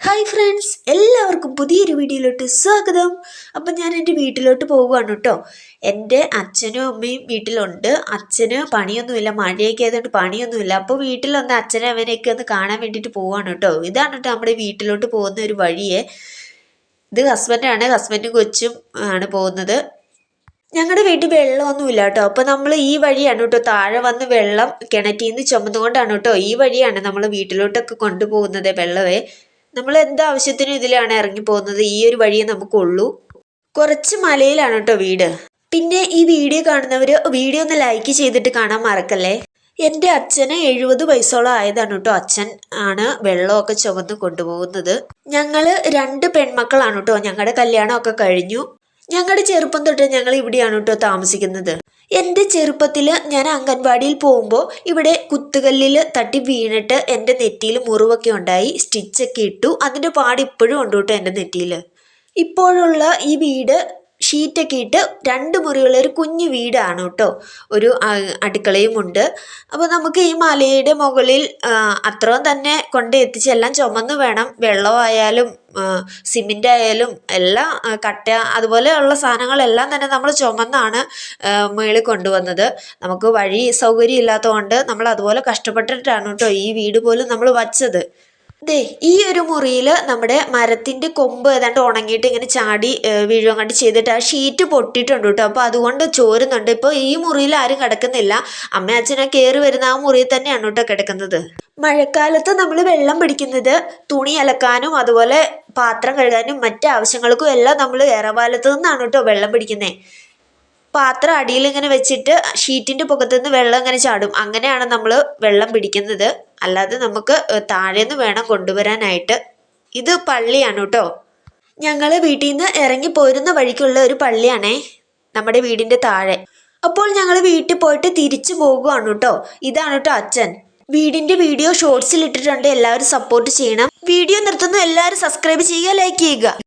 Hi friends എല്ലാവർക്കും പുതിയൊരു വീഡിയോയിലോട്ട് സ്വാഗതം. അപ്പം ഞാൻ എന്റെ വീട്ടിലോട്ട് പോവുകയാണ് കേട്ടോ. എന്റെ അച്ഛനും അമ്മയും വീട്ടിലുണ്ട്. അച്ഛന് പണിയൊന്നുമില്ല മഴയൊക്കെ ആയതുകൊണ്ട് പണിയൊന്നുമില്ല. അപ്പോൾ വീട്ടിലൊന്ന് അച്ഛനെ അവനെയൊക്കെ ഒന്ന് കാണാൻ വേണ്ടിയിട്ട് പോവുകയാണ് കേട്ടോ. ഇതാണ് കേട്ടോ നമ്മുടെ വീട്ടിലോട്ട് പോകുന്ന ഒരു വഴിയെ. ഇത് ഹസ്ബൻഡാണ് ഹസ്ബൻഡും കൊച്ചും ആണ് പോകുന്നത്. ഞങ്ങളുടെ വീട്ടിൽ വെള്ളമൊന്നുമില്ല കേട്ടോ. അപ്പോൾ നമ്മൾ ഈ വഴിയാണ് കേട്ടോ. താഴെ വന്ന് വെള്ളം കിണറ്റിൽ നിന്ന് ചുമന്നുകൊണ്ടാണ് കേട്ടോ ഈ വഴിയാണ് നമ്മൾ വീട്ടിലോട്ടൊക്കെ കൊണ്ടുപോകുന്നത് വെള്ളമേ. നമ്മൾ എന്ത് ആവശ്യത്തിനും ഇതിലാണ് ഇറങ്ങി പോകുന്നത് ഈ ഒരു വഴിയേ നമുക്കുള്ളൂ. കുറച്ച് മലയിലാണ് കേട്ടോ വീട്. പിന്നെ ഈ വീഡിയോ കാണുന്നവർ വീഡിയോ ഒന്ന് ലൈക്ക് ചെയ്തിട്ട് കാണാൻ മറക്കല്ലേ? എന്റെ അച്ഛന് എഴുപത് വയസ്സോളം ആയതാണ് കേട്ടോ. അച്ഛൻ ആണ് വെള്ളമൊക്കെ ചുമന്ന് കൊണ്ടുപോകുന്നത്. ഞങ്ങൾ രണ്ട് പെൺമക്കളാണ് കേട്ടോ. ഞങ്ങളുടെ കല്യാണമൊക്കെ കഴിഞ്ഞു. ഞങ്ങളുടെ ചെറുപ്പം തൊട്ട് ഞങ്ങൾ ഇവിടെയാണ് കേട്ടോ താമസിക്കുന്നത്. എന്റെ ചെറുപ്പത്തിൽ ഞാൻ അംഗൻവാടിയിൽ പോകുമ്പോൾ ഇവിടെ കുത്തുകല്ലിൽ തട്ടി വീണിട്ട് എന്റെ നെറ്റിയിൽ മുറിവൊക്കെ ഉണ്ടായി സ്റ്റിച്ചൊക്കെ ഇട്ടു. അതിന്റെ പാട് ഇപ്പോഴും ഉണ്ട് കേട്ടോ എന്റെ നെറ്റിയിൽ ഇപ്പോഴുള്ള ഈ വീട് ഷീറ്റൊക്കെ ഇട്ട് രണ്ട് മുറിയുള്ള ഒരു കുഞ്ഞു വീടാണ് കേട്ടോ. ഒരു അടുക്കളയും ഉണ്ട്. അപ്പോൾ നമുക്ക് ഈ മലയുടെ മുകളിൽ അത്രയും തന്നെ കൊണ്ട് എത്തിച്ചെല്ലാം ചുമന്ന് വേണം. വെള്ളമായാലും സിമെന്റ് ആയാലും എല്ലാം കട്ട അതുപോലെയുള്ള സാധനങ്ങളെല്ലാം തന്നെ നമ്മൾ ചുമന്നാണ് മുകളിൽ കൊണ്ടുവന്നത്. നമുക്ക് വഴി സൗകര്യം ഇല്ലാത്തതുകൊണ്ട് നമ്മൾ അതുപോലെ കഷ്ടപ്പെട്ടിട്ടാണ് കേട്ടോ ഈ വീട് പോലും നമ്മൾ വച്ചത്. ദേ ഈ ഒരു മുറിയിൽ നമ്മുടെ മരത്തിന്റെ കൊമ്പ് ഏതാണ്ട് ഉണങ്ങിയിട്ട് ഇങ്ങനെ ചാടി കണ്ട് ചെയ്തിട്ട് ആ ഷീറ്റ് പൊട്ടിയിട്ടുണ്ട് കേട്ടോ. അപ്പോൾ അതുകൊണ്ട് ചോരുന്നുണ്ട്. ഇപ്പോൾ ഈ മുറിയിൽ ആരും കിടക്കുന്നില്ല. അമ്മ അച്ഛനെ കയറി വരുന്ന ആ മുറിയിൽ തന്നെയാണ് കേട്ടോ കിടക്കുന്നത്. മഴക്കാലത്ത് നമ്മൾ വെള്ളം പിടിക്കുന്നത് തുണി അലക്കാനും അതുപോലെ പാത്രം കഴുകാനും മറ്റ് ആവശ്യങ്ങൾക്കും എല്ലാം നമ്മൾ ഏറവാലത്ത് നിന്നാണ് കേട്ടോ വെള്ളം പിടിക്കുന്നത് പാത്രം അടിയിൽ ഇങ്ങനെ വെച്ചിട്ട് ഷീറ്റിന്റെ പുറത്തുനിന്ന് വെള്ളം ഇങ്ങനെ ചാടും. അങ്ങനെയാണ് നമ്മൾ വെള്ളം പിടിക്കുന്നത്. അല്ലാതെ നമുക്ക് താഴേന്ന് വേണം കൊണ്ടുവരാനായിട്ട്. ഇത് പള്ളിയാണ് കേട്ടോ ഞങ്ങൾ വീട്ടിൽ നിന്ന് ഇറങ്ങി പോരുന്ന വഴിക്കുള്ള ഒരു പള്ളിയാണേ നമ്മുടെ വീടിന്റെ താഴെ. അപ്പോൾ ഞങ്ങൾ വീട്ടിൽ പോയിട്ട് തിരിച്ചു പോകുകയാണ് കേട്ടോ ഇതാണ് കേട്ടോ അച്ഛൻ. വീടിന്റെ വീഡിയോ ഷോർട്സിൽ ഇട്ടിട്ടുണ്ട്. എല്ലാവരും സപ്പോർട്ട് ചെയ്യണം. വീഡിയോ നിർത്തുന്നു. എല്ലാവരും സബ്സ്ക്രൈബ് ചെയ്യുക ലൈക്ക് ചെയ്യുക.